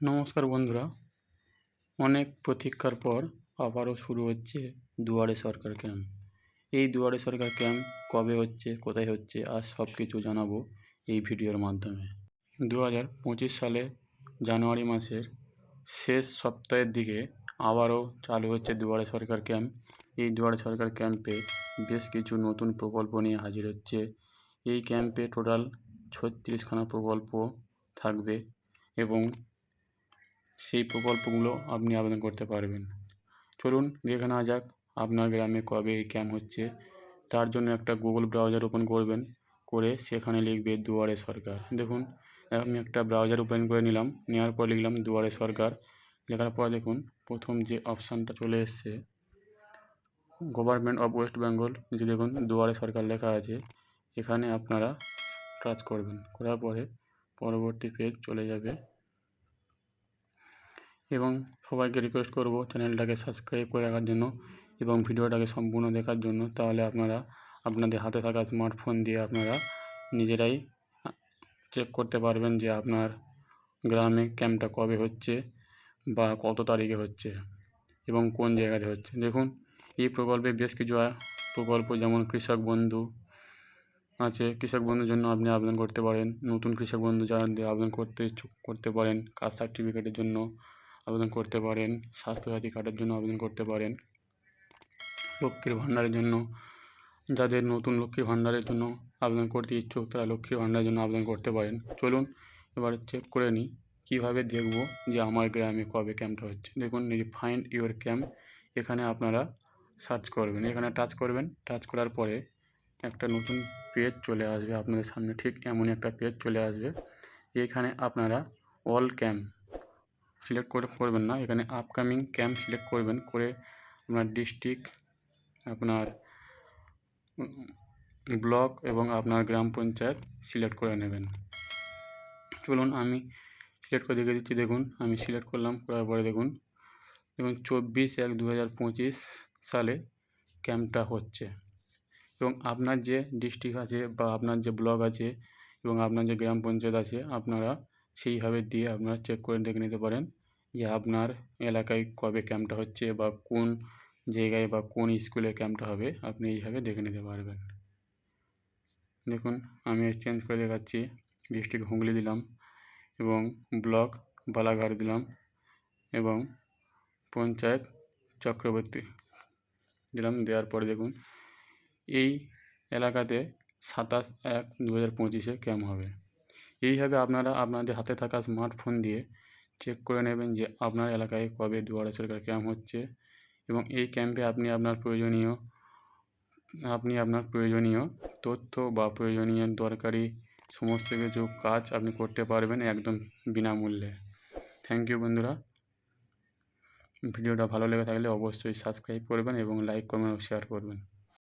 নমস্কার বন্ধুরা। অনেক প্রতীক্ষার পর আবারও শুরু হচ্ছে দুয়ারে সরকার ক্যাম্প। এই দুয়ারে সরকার ক্যাম্প কবে হচ্ছে, কোথায় হচ্ছে, আর সব কিছু জানাব এই ভিডিওর মাধ্যমে। দু হাজার পঁচিশ সালে জানুয়ারি মাসের শেষ সপ্তাহের দিকে আবারও চালু হচ্ছে দুয়ারে সরকার ক্যাম্প। এই দুয়ারে সরকার ক্যাম্পে বেশ কিছু নতুন প্রকল্প নিয়ে হাজির হচ্ছে। এই ক্যাম্পে টোটাল ছত্রিশখানা প্রকল্প থাকবে এবং সেই প্রকল্পগুলো আপনি আবেদন করতে পারবেন। চলুন দেখে নেওয়া যাক আপনার গ্রামে কবে এই ক্যাম্প হচ্ছে। তার জন্য একটা গুগল ব্রাউজার ওপেন করবেন, করে সেখানে লিখবে দুয়ারে সরকার। দেখুন, আমি একটা ব্রাউজার ওপেন করে নিলাম, নেওয়ার পর লিখলাম দুয়ারে সরকার। লেখার পর দেখুন, প্রথম যে অপশানটা চলে এসছে গভর্নমেন্ট অফ ওয়েস্ট বেঙ্গল নিচে দেখুন, দুয়ারে সরকার লেখা আছে। এখানে আপনারা টাচ করবেন। করার পরে পরবর্তী পেজ চলে যাবে। এবং সবাইকে রিকোয়েস্ট করব চ্যানেলটাকে সাবস্ক্রাইব করে রাখার জন্য এবং ভিডিওটাকে সম্পূর্ণ দেখার জন্য। তাহলে আপনারা, আপনাদের হাতে থাকা স্মার্টফোন দিয়ে আপনারা নিজেরাই চেক করতে পারবেন যে আপনার গ্রামে ক্যাম্পটা কবে হচ্ছে বা কত তারিখে হচ্ছে এবং কোন জায়গাতে হচ্ছে। দেখুন, এই প্রকল্পে বেশ কিছু প্রকল্প যেমন কৃষক বন্ধু আছে। কৃষক বন্ধুর জন্য আপনি আবেদন করতে পারেন। নতুন কৃষক বন্ধু যারা, আবেদন করতে ইচ্ছুক, করতে পারেন কাস্ট সার্টিফিকেটের জন্য। আবেদন করতে পারেন স্বাস্থ্যসাথী কার্ডের জন্য আবেদন করতে পারেন। লক্ষ্মীর ভাণ্ডারের জন্য, যাদের নতুন লক্ষ্মীর ভাণ্ডারের জন্য আবেদন করতে ইচ্ছুক, তারা লক্ষ্মীর ভাণ্ডারের জন্য আবেদন করতে পারেন। চলুন এবার চেক করে নিই, কীভাবে দেখব যে আমার গ্রামে কবে ক্যাম্পটা হচ্ছে। দেখুন, এই ফাইন্ড ইউর ক্যাম্প এখানে আপনারা সার্চ করবেন। এখানে টাচ করবেন টাচ করার পরে একটা নতুন পেজ চলে আসবে আপনাদের সামনে। ঠিক এমনই একটা পেজ চলে আসবে, এখানে আপনারা অল ক্যাম্প সিলেক্ট করে করবেন না। এখানে আপকামিং ক্যাম্প সিলেক্ট করবেন। করে আপনার ডিস্ট্রিক্ট আপনার ব্লক এবং আপনার গ্রাম পঞ্চায়েত সিলেক্ট করে নেবেন। চলুন আমি সিলেক্ট করে দেখে দিচ্ছি। দেখুন, আমি সিলেক্ট করলাম। করার পরে দেখুন দেখুন চব্বিশ এক দু সালে ক্যাম্পটা হচ্ছে। এবং আপনার যে ডিস্ট্রিক্ট আছে বা আপনার যে ব্লক আছে এবং আপনার যে গ্রাম পঞ্চায়েত আছে, আপনারা সেইভাবে দিয়ে আপনারা চেক করে দেখে নিতে পারেন যে আপনার এলাকায় কবে ক্যাম্পটা হচ্ছে বা কোন জায়গায় বা কোন স্কুলে ক্যাম্পটা হবে, আপনি এইভাবে দেখে নিতে পারবেন। দেখুন, আমি চেঞ্জ করে দেখাচ্ছি ডিস্ট্রিক্ট হুগলি দিলাম এবং ব্লক বালাঘাট দিলাম এবং পঞ্চায়েত চক্রবর্তী দিলাম, দেওয়ার পরে দেখুন, এই এলাকাতে সাতাশ এক দু হাজার পঁচিশে ক্যাম্প হবে। এইভাবে আপনারা আপনাদের হাতে থাকা স্মার্টফোন দিয়ে চেক করে নেবেন যে আপনার এলাকায় কবে দুয়ারে সরকার ক্যাম্প হচ্ছে এবং এই ক্যাম্পে আপনি আপনার প্রয়োজনীয়, আপনি আপনার প্রয়োজনীয় তথ্য বা প্রয়োজনীয় দরকারি সমস্ত কিছু কাজ আপনি করতে পারবেন একদম বিনামূল্যে। থ্যাংক ইউ বন্ধুরা। ভিডিওটা ভালো লেগে থাকলে অবশ্যই সাবস্ক্রাইব করবেন এবং লাইক কমেন্ট শেয়ার করবেন।